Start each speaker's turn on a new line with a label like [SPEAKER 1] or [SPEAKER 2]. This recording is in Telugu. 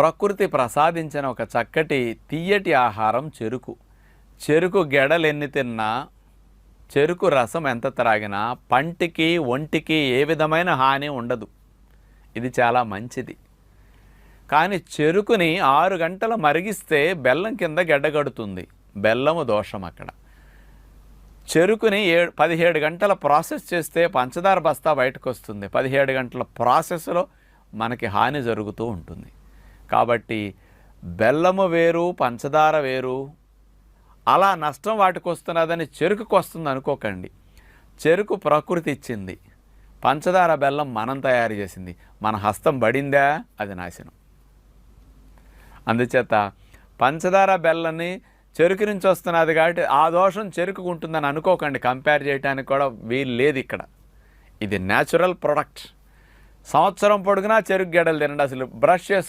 [SPEAKER 1] ప్రకృతి ప్రసాదించిన ఒక చక్కటి తీయటి ఆహారం చెరుకు. చెరుకు గెడలు ఎన్ని తిన్నా చెరుకు రసం ఎంత త్రాగినా పంటికి ఒంటికి ఏ విధమైన హాని ఉండదు. ఇది చాలా మంచిది. కానీ చెరుకుని ఆరు గంటలు మరిగిస్తే బెల్లం కింద గడ్డగడుతుంది బెల్లము దోషం అక్కడ. చెరుకుని ఏ పదిహేడు గంటల ప్రాసెస్ చేస్తే పంచదార బస్తా బయటకు వస్తుంది పదిహేడు గంటల ప్రాసెస్లో మనకి హాని జరుగుతూ ఉంటుంది. కాబట్టి బెల్లము వేరు పంచదార వేరు. అలా నష్టం వాటికి వస్తున్నదని చెరుకుకు వస్తుంది అనుకోకండి. చెరుకు ప్రకృతి ఇచ్చింది. పంచదార బెల్లం మనం తయారు చేసింది. మన హస్తం పడిందా అది నాశనం. అందుచేత పంచదార బెల్లని చెరుకు నుంచి వస్తున్నది కాబట్టి ఆ దోషం చెరుకు ఉంటుందని అనుకోకండి. కంపేర్ చేయడానికి కూడా వీలు లేదు ఇక్కడ. ఇది న్యాచురల్ ప్రొడక్ట్. సంవత్సరం పొడుగునా చెరుకు గెడలు తినండి. అసలు బ్రష్ చేసుకో